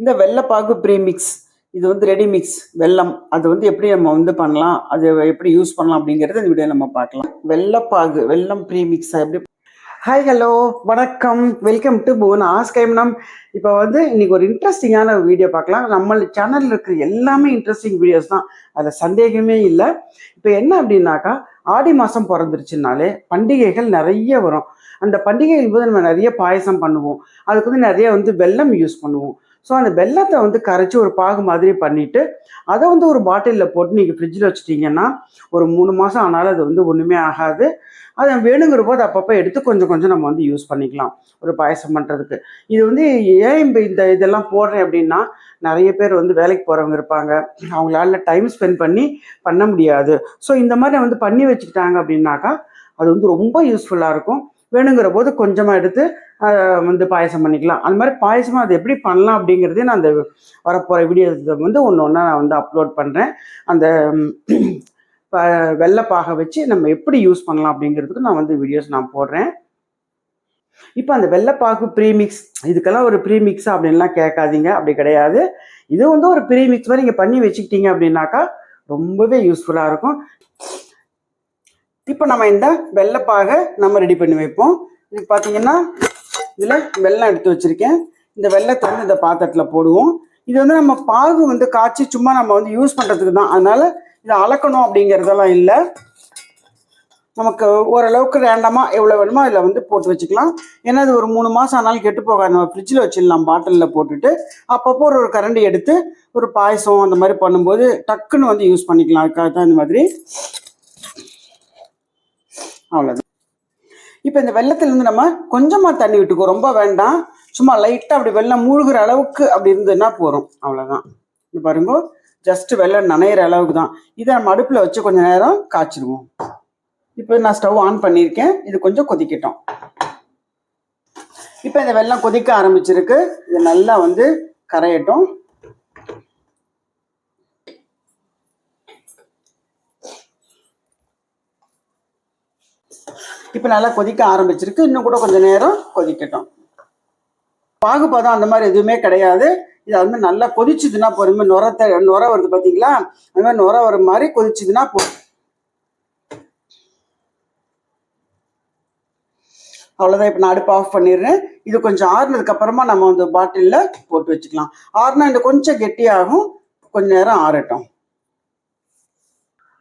இந்த வெள்ளைப்பாகு ப்ரீமிக்ஸ் இது வந்து ரெடி மிக்ஸ் வெல்லம். அது வந்து எப்படி நம்ம வந்து பண்ணலாம் அது எப்படி யூஸ் பண்ணலாம் அப்படிங்கிறது இந்த வீடியோ நம்ம பார்க்கலாம். வெள்ளப்பாகு வெல்லம் ப்ரீமிக்ஸ் எப்படி ஹாய் ஹலோ வணக்கம். வெல்கம் டு புவன் ஆஸ்கைம்னம் இப்போ வந்து இன்னைக்கு ஒரு இன்ட்ரெஸ்டிங்கான வீடியோ பார்க்கலாம். நம்ம சேனலில் இருக்கிற எல்லாமே இன்ட்ரெஸ்டிங் வீடியோஸ் தான். அதில் சந்தேகமே இல்லை. இப்போ என்ன அப்படின்னாக்கா ஆடி மாதம் பிறந்துருச்சுனாலே பண்டிகைகள் நிறைய வரும். அந்த பண்டிகைகள் போது நம்ம நிறைய பாயசம் பண்ணுவோம். அதுக்கு வந்து நிறைய வந்து வெல்லம் யூஸ் பண்ணுவோம். ஸோ அந்த வெல்லத்தை வந்து கரைச்சி ஒரு பாகு மாதிரி பண்ணிட்டு அதை வந்து ஒரு பாட்டிலில் போட்டு நீங்கள் ஃப்ரிட்ஜில் வச்சுட்டீங்கன்னா ஒரு மூணு மாதம் ஆனாலும் அது வந்து ஒன்றுமே ஆகாது. அதை வேணுங்கிற போது அப்பப்போ எடுத்து கொஞ்சம் கொஞ்சம் நம்ம வந்து யூஸ் பண்ணிக்கலாம். ஒரு பாயசம் பண்ணுறதுக்கு இது வந்து ஏன் இப்போ இந்த இதெல்லாம் போடுறேன் அப்படின்னா நிறைய பேர் வந்து வேலைக்கு போகிறவங்க இருப்பாங்க. அவங்களால டைம் ஸ்பெண்ட் பண்ணி பண்ண முடியாது. ஸோ இந்த மாதிரி வந்து பண்ணி வச்சுக்கிட்டாங்க அப்படின்னாக்கா அது வந்து ரொம்ப யூஸ்ஃபுல்லாக இருக்கும். வேணுங்கிற போது கொஞ்சமாக எடுத்து வந்து பாயசம் பண்ணிக்கலாம். அந்த மாதிரி பாயசமாக அது எப்படி பண்ணலாம் அப்படிங்கிறதே நான் அந்த வரப்போகிற வீடியோ வந்து ஒன்று ஒன்றா நான் வந்து அப்லோட் பண்ணுறேன் அந்த ம், ப- வெள்ளைப்பாகை வச்சு நம்ம எப்படி யூஸ் பண்ணலாம் அப்படிங்கிறதுக்கு நான் வந்து வீடியோஸ் நான் போடுறேன். இப்போ அந்த வெள்ளைப்பாகு ப்ரீமிக்ஸ் இதுக்கெல்லாம் ஒரு ப்ரீமிக்ஸ் அப்படின்லாம் கேட்காதீங்க. அப்படி கிடையாது. இது வந்து ஒரு ப்ரீமிக்ஸ் மாதிரி நீங்கள் பண்ணி வச்சுக்கிட்டீங்க அப்படின்னாக்கா ரொம்பவே யூஸ்ஃபுல்லாக இருக்கும். இப்போ நம்ம இந்த வெள்ளைப்பாகை நம்ம ரெடி பண்ணி வைப்போம். இது பார்த்தீங்கன்னா இதில் வெல்லம் எடுத்து வச்சுருக்கேன். இந்த வெள்ளத்தை வந்து இந்த பாத்திரத்தில் போடுவோம். இது வந்து நம்ம பாகு வந்து காய்ச்சி சும்மா நம்ம வந்து யூஸ் பண்ணுறதுக்கு தான். அதனால் இதை அளக்கணும் அப்படிங்கிறதெல்லாம் இல்லை. நமக்கு ஓரளவுக்கு ரேண்டமாக எவ்வளோ வேணுமோ அதில் வந்து போட்டு வச்சுக்கலாம். ஏன்னா அது ஒரு மூணு மாதம் ஆனாலும் கெட்டு போகாது. நம்ம ஃப்ரிட்ஜில் வச்சிடலாம் பாட்டிலில் போட்டுட்டு. அப்பப்போ ஒரு ஒரு கரண்டி எடுத்து ஒரு பாயசம் அந்த மாதிரி பண்ணும்போது டக்குன்னு வந்து யூஸ் பண்ணிக்கலாம். அதுக்காக தான் இந்த மாதிரி. அவ்வளோதான் இப்போ இந்த வெள்ளத்துலேருந்து நம்ம கொஞ்சமாக தண்ணி விட்டுக்கோ ரொம்ப வேண்டாம். சும்மா லைட்டாக அப்படி வெள்ளம் மூழ்கிற அளவுக்கு அப்படி இருந்ததுன்னா போகிறோம் அவ்வளோதான் இது பாருங்க ஜஸ்ட் வெள்ளம் நனையிற அளவுக்கு தான் இதை நம்ம அடுப்பில் வச்சு கொஞ்ச நேரம் காய்ச்சிடுவோம். இப்போ நான் ஸ்டவ் ஆன் பண்ணியிருக்கேன். இது கொஞ்சம் கொதிக்கட்டும். இப்போ இந்த வெள்ளம் கொதிக்க ஆரம்பிச்சிருக்கு. இது நல்லா வந்து கரையட்டும். இப்போ நல்லா கொதிக்க ஆரம்பிச்சிருக்கு. இன்னும் கூட கொஞ்சம் நேரம் கொதிக்கட்டும். பாகுபாதம் அந்த மாதிரி எதுவுமே கிடையாது. இதை வந்து நல்லா கொதிச்சுதுன்னா போதும் இந்த மாதிரி நுர நுர வருது பார்த்தீங்களா அந்த மாதிரி நுர வர மாதிரி கொதிச்சுதுன்னா போதும். அவ்வளோதான் இப்போ நான் அடுப்பு ஆஃப் பண்ணிடுறேன். இது கொஞ்சம் ஆறுனதுக்கு அப்புறமா நம்ம அந்த பாட்டிலில் போட்டு வச்சுக்கலாம். ஆறுனா இந்த கொஞ்சம் கெட்டியாகும். கொஞ்ச நேரம் ஆறட்டும்.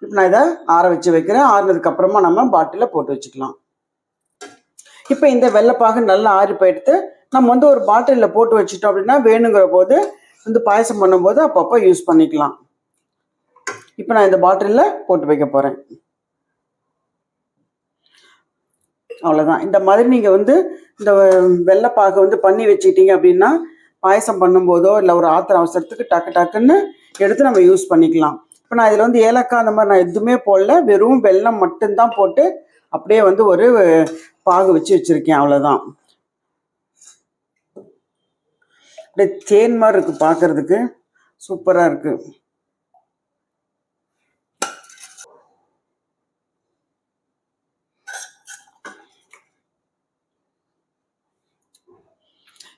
இப்போ நான் இதை ஆற வச்சு வைக்கிறேன். ஆறுனதுக்கு அப்புறமா நம்ம பாட்டிலில் போட்டு வச்சுக்கலாம். இப்போ இந்த வெள்ளைப்பாகு நல்லா ஆறி போயிடுத்து நம்ம வந்து ஒரு பாட்டிலில் போட்டு வச்சுட்டோம் அப்படின்னா வேணுங்கிற போது வந்து பாயசம் பண்ணும்போது அப்பப்போ யூஸ் பண்ணிக்கலாம். இப்போ நான் இந்த பாட்டிலில் போட்டு வைக்க போகிறேன் அவ்வளோதான் இந்த மாதிரி நீங்கள் வந்து இந்த வெள்ளைப்பாகு வந்து பண்ணி வச்சுக்கிட்டீங்க அப்படின்னா பாயசம் பண்ணும்போதோ இல்லை ஒரு ஆத்திர அவசரத்துக்கு டக்கு டக்குன்னு எடுத்து நம்ம யூஸ் பண்ணிக்கலாம். இப்போ நான் இதில் வந்து ஏலக்காய் அந்த மாதிரி நான் எதுவுமே போடல. வெறும் வெல்லம் மட்டும்தான் போட்டு அப்படியே வந்து ஒரு பாகு வச்சு வச்சுருக்கேன் அவ்வளோதான் அப்படியே தேன் மாதிரி இருக்குது பார்க்கறதுக்கு சூப்பராக இருக்குது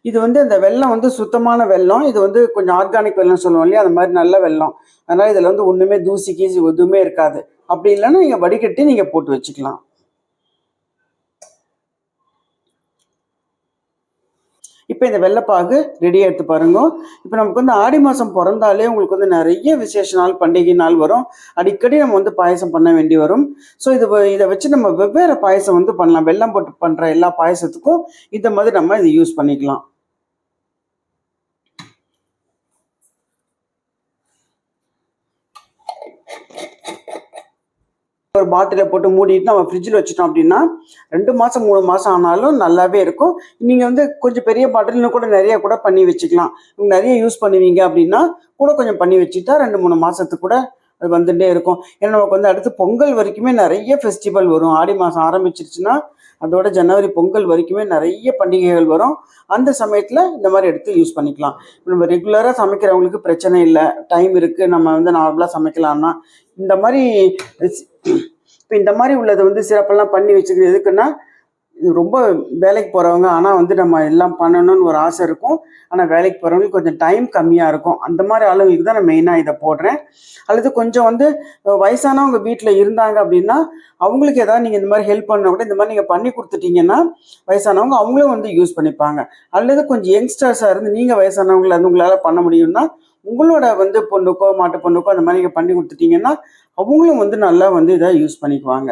இது வந்து இந்த வெல்லம் வந்து சுத்தமான வெல்லம். இது வந்து கொஞ்சம் ஆர்கானிக் வெள்ளம் சொல்லுவோம் இல்லையா? அந்த மாதிரி நல்ல வெல்லம். அதனால் இதில் வந்து ஒன்றுமே தூசி கீசி எதுவுமே இருக்காது. அப்படி இல்லைன்னா நீங்கள் வடிகட்டி நீங்கள் போட்டு வச்சுக்கலாம். இப்போ இந்த வெள்ளைப்பாகு ரெடி எடுத்து பாருங்க. இப்போ நமக்கு வந்து ஆடி மாதம் பிறந்தாலே உங்களுக்கு வந்து நிறைய விசேஷ நாள் பண்டிகை நாள் வரும். அடிக்கடி நம்ம வந்து பாயசம் பண்ண வேண்டி வரும். ஸோ இது இதை வச்சு நம்ம வெவ்வேறு பாயசம் வந்து பண்ணலாம். வெள்ளம் போட்டு பண்ணுற எல்லா பாயசத்துக்கும் இந்த மாதிரி நம்ம இதை யூஸ் பண்ணிக்கலாம். ஒரு பாட்டிலில் போட்டு மூடிட்டு நம்ம ஃப்ரிட்ஜில் வச்சுட்டோம் அப்படின்னா ரெண்டு மாதம் மூணு மாதம் ஆனாலும் நல்லாவே இருக்கும். நீங்கள் வந்து கொஞ்சம் பெரிய பாட்டில்னு கூட நிறைய கூட பண்ணி வச்சுக்கலாம். நிறைய யூஸ் பண்ணுவீங்க அப்படின்னா கூட கொஞ்சம் பண்ணி வச்சுட்டா ரெண்டு மூணு மாதத்துக்கு கூட அது வந்துட்டே இருக்கும். ஏன்னா நமக்கு வந்து அடுத்து பொங்கல் வரைக்குமே நிறைய ஃபெஸ்டிவல் வரும். ஆடி மாதம் ஆரம்பிச்சிருச்சுன்னா அதோட ஜனவரி பொங்கல் வரைக்குமே நிறைய பண்டிகைகள் வரும். அந்த சமயத்தில் இந்த மாதிரி எடுத்து யூஸ் பண்ணிக்கலாம். நம்ம ரெகுலராக சமைக்கிறவங்களுக்கு பிரச்சனை இல்லை. டைம் இருக்குது நம்ம வந்து நார்மலாக சமைக்கலாம்னா இந்த மாதிரி இப்போ இந்த மாதிரி உள்ளதை வந்து சிறப்பெல்லாம் பண்ணி வச்சுக்கிறது எதுக்குன்னா ரொம்ப வேலைக்கு போகிறவங்க ஆனால் வந்து நம்ம எல்லாம் பண்ணணும்னு ஒரு ஆசை இருக்கும். ஆனால் வேலைக்கு போகிறவங்களுக்கு கொஞ்சம் டைம் கம்மியாக இருக்கும். அந்த மாதிரி ஆளுங்களுக்கு தான் நான் மெயினாக இதை போடுறேன். அல்லது கொஞ்சம் வந்து வயசானவங்க வீட்டில் இருந்தாங்க அப்படின்னா அவங்களுக்கு ஏதாவது நீங்கள் இந்த மாதிரி ஹெல்ப் பண்ண கூட இந்த மாதிரி நீங்கள் பண்ணி கொடுத்துட்டீங்கன்னா வயசானவங்க அவங்களும் வந்து யூஸ் பண்ணிப்பாங்க. அல்லது கொஞ்சம் யங்ஸ்டர்ஸாக இருந்து நீங்கள் வயசானவங்களை வந்து உங்களால் பண்ண முடியும்னா உங்களோட வந்து பொண்ணுக்கோ மாட்டு பொண்ணுக்கோ அந்த மாதிரி நீங்கள் பண்ணி கொடுத்துட்டீங்கன்னா அவங்களும் வந்து நல்லா வந்து இதை யூஸ் பண்ணிக்குவாங்க.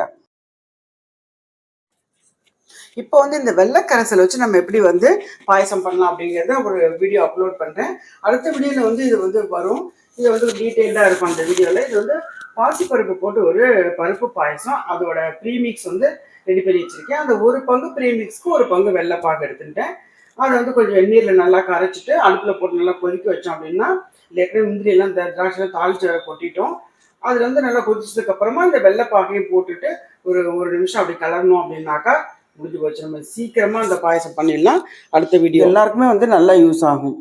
இப்போ வந்து இந்த வெள்ளக்கரைசல் வச்சு நம்ம எப்படி வந்து பாயசம் பண்ணலாம் அப்படிங்கிறத ஒரு வீடியோ அப்லோட் பண்ணுறேன் அடுத்த வீடியோவில் வந்து இது வந்து வரும். இது வந்து டீட்டெயில்டாக இருக்கும் அந்த வீடியோவில் இது வந்து பாசிப்பருப்பு போட்டு ஒரு பருப்பு பாயசம். அதோட ப்ரீமிக்ஸ் வந்து ரெடி பண்ணி வச்சுருக்கேன். அந்த ஒரு பங்கு ப்ரீமிக்ஸ்க்கு ஒரு பங்கு வெள்ளைப்பாகு எடுத்துட்டேன் அதை வந்து கொஞ்சம் வெந்நீரில் நல்லா கரைச்சிட்டு அடுப்பில் போட்டு நல்லா கொதிக்க வச்சோம் அப்படின்னா ஏற்கனவே முந்திரி எல்லாம் இந்த திராட்சைலாம் தாளிச்சு கொட்டிட்டோம். அதில் வந்து நல்லா கொதிச்சதுக்கப்புறமா இந்த வெள்ளைப்பாகையும் போட்டுட்டு ஒரு ஒரு நிமிஷம் அப்படி கலரணும் அப்படின்னாக்கா முடிஞ்சு போச்சு. நம்ம சீக்கிரமா அந்த பாயசம் பண்ணிடலாம். அடுத்த வீடியோ எல்லாருக்குமே வந்து நல்லா யூஸ் ஆகும்.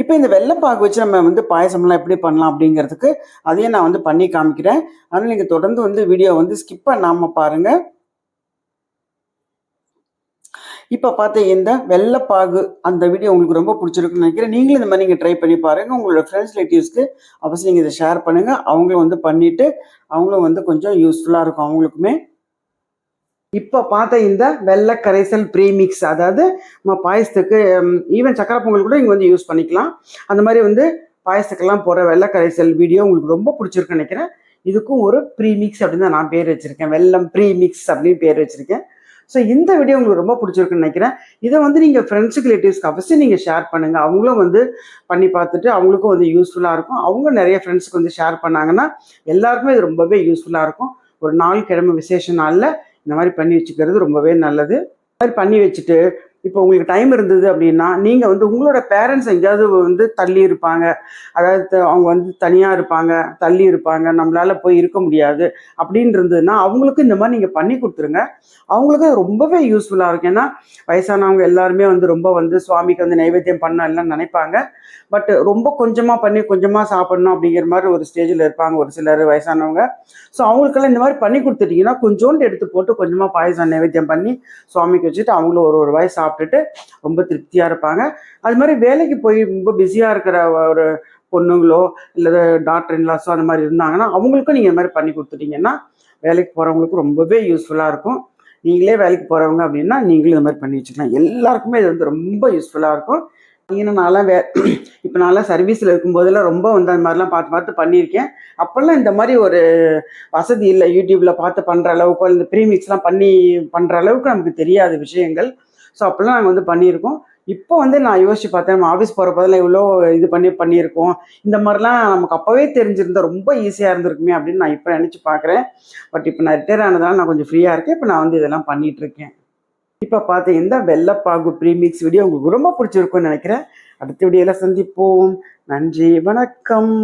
இப்போ இந்த வெள்ளைப்பாகு வச்சு நம்ம வந்து பாயசம்லாம் எப்படி பண்ணலாம் அப்படிங்கிறதுக்கு அதையும் நான் வந்து பண்ணி காமிக்கிறேன். அதனால் நீங்கள் தொடர்ந்து வந்து வீடியோ வந்து ஸ்கிப் பண்ணாமல் பாருங்கள் இப்போ பார்த்த இந்த வெள்ளைப்பாகு அந்த வீடியோ உங்களுக்கு ரொம்ப பிடிச்சிருக்குன்னு நினைக்கிறேன். நீங்களும் இந்த மாதிரி நீங்கள் ட்ரை பண்ணி பாருங்கள் உங்களோட ஃப்ரெண்ட்ஸ் ரிலேட்டிவ்ஸ்க்கு அவசியம் நீங்கள் இதை ஷேர் பண்ணுங்கள் அவங்களும் வந்து பண்ணிவிட்டு அவங்களும் வந்து கொஞ்சம் யூஸ்ஃபுல்லாக இருக்கும் அவங்களுக்குமே. இப்போ பார்த்த இந்த வெள்ளை கரைசல் ப்ரீமிக்ஸ் அதாவது நம்ம பாயசத்துக்கு ஈவன் சக்கரை பொங்கல் கூட இங்கே வந்து யூஸ் பண்ணிக்கலாம். அந்த மாதிரி வந்து பாயசத்துக்கெல்லாம் போகிற வெள்ளை கரைசல் வீடியோ உங்களுக்கு ரொம்ப பிடிச்சிருக்குன்னு நினைக்கிறேன். இதுக்கும் ஒரு ப்ரீமிக்ஸ் அப்படின்னு தான் நான் பேர் வச்சுருக்கேன். வெள்ளம் ப்ரீமிக்ஸ் அப்படின்னு பேர் வச்சுருக்கேன். ஸோ இந்த வீடியோ உங்களுக்கு ரொம்ப பிடிச்சிருக்குன்னு நினைக்கிறேன். இதை வந்து நீங்கள் ஃப்ரெண்ட்ஸுக்கு ரிலேட்டிவ்ஸ்க்கு அவசியம் நீங்கள் ஷேர் பண்ணுங்கள் அவங்களும் வந்து பண்ணி பார்த்துட்டு அவங்களுக்கும் வந்து யூஸ்ஃபுல்லாக இருக்கும். அவங்க நிறைய ஃப்ரெண்ட்ஸுக்கு வந்து ஷேர் பண்ணாங்கன்னா எல்லாருக்குமே இது ரொம்பவே யூஸ்ஃபுல்லாக இருக்கும். ஒரு நாள் கிழமை விசேஷ நாளில் இந்த மாதிரி பண்ணி வச்சுக்கிறது ரொம்பவே நல்லது. மாதிரி பண்ணி வச்சுட்டு இப்போ உங்களுக்கு டைம் இருந்தது அப்படின்னா நீங்கள் வந்து உங்களோட பேரண்ட்ஸ் எங்கேயாவது வந்து தள்ளி இருப்பாங்க. அதாவது அவங்க வந்து தனியாக இருப்பாங்க தள்ளி இருப்பாங்க நம்மளால் போய் இருக்க முடியாது அப்படின்னு இருந்ததுன்னா அவங்களுக்கு இந்த மாதிரி நீங்கள் பண்ணி கொடுத்துருங்க. அவங்களுக்கு ரொம்பவே யூஸ்ஃபுல்லாக இருக்கும். ஏன்னா வயசானவங்க எல்லாருமே வந்து ரொம்ப வந்து சுவாமிக்கு வந்து நைவேத்தியம் பண்ணலாம் நினைப்பாங்க. பட் ரொம்ப கொஞ்சமாக பண்ணி கொஞ்சமாக சாப்பிடணும் அப்படிங்கிற மாதிரி ஒரு ஸ்டேஜில் இருப்பாங்க ஒரு சிலர் வயசானவங்க. ஸோ அவங்களுக்கெல்லாம் இந்த மாதிரி பண்ணி கொடுத்துட்டீங்கன்னா கொஞ்சோண்டு எடுத்து போட்டு கொஞ்சமாக பாயசம் நைவேத்தியம் பண்ணி சுவாமிக்கு வச்சுட்டு அவங்களும் ஒரு ஒரு வாய் சாப்பிட்டுட்டு ரொம்ப திருப்தியாக இருப்பாங்க. அது மாதிரி வேலைக்கு போய் ரொம்ப பிஸியாக இருக்கிற ஒரு பொண்ணுங்களோ இல்லை டாக்டர் இன்லாஸோ அந்த மாதிரி இருந்தாங்கன்னா அவங்களுக்கும் நீங்கள் இந்த மாதிரி பண்ணி கொடுத்துட்டீங்கன்னா வேலைக்கு போகிறவங்களுக்கும் ரொம்பவே யூஸ்ஃபுல்லாக இருக்கும். நீங்களே வேலைக்கு போகிறவங்க அப்படின்னா நீங்களும் இந்த மாதிரி பண்ணி வச்சுக்கலாம். எல்லாருக்குமே இது வந்து ரொம்ப யூஸ்ஃபுல்லாக இருக்கும். ஏன்னா நான்லாம் வே இப்போ நான்லாம் சர்வீஸில் இருக்கும்போதெல்லாம் ரொம்ப வந்து அந்த மாதிரிலாம் பார்த்து பார்த்து பண்ணியிருக்கேன். அப்போல்லாம் இந்த மாதிரி ஒரு வசதி இல்லை. யூடியூப்பில் பார்த்து பண்ணுற அளவுக்கு இந்த ப்ரீமிக்ஸ்லாம் பண்ணி பண்ணுற அளவுக்கு நமக்கு தெரியாத விஷயங்கள். ஸோ அப்போல்லாம் நாங்கள் வந்து பண்ணியிருக்கோம். இப்போ வந்து நான் யோசிச்சு பார்த்தேன் நம்ம ஆஃபீஸ் போகிற போதெல்லாம் இவ்வளோ இது பண்ணி பண்ணியிருக்கோம். இந்த மாதிரிலாம் நமக்கு அப்போவே தெரிஞ்சிருந்தா ரொம்ப ஈஸியாக இருந்திருக்குமே அப்படின்னு நான் இப்போ நினச்சி பார்க்குறேன். பட் இப்போ நான் ரிட்டையர் ஆனதால் நான் கொஞ்சம் ஃப்ரீயாக இருக்கேன். இப்போ நான் வந்து இதெல்லாம் பண்ணிகிட்ருக்கேன் இப்போ பார்த்தீங்கன்னா வெள்ளப்பாகு ப்ரீமிக்ஸ் வீடியோ உங்களுக்கு ரொம்ப பிடிச்சிருக்கும்னு நினைக்கிறேன். அடுத்த வீடியோவில் சந்திப்போம். நன்றி வணக்கம்.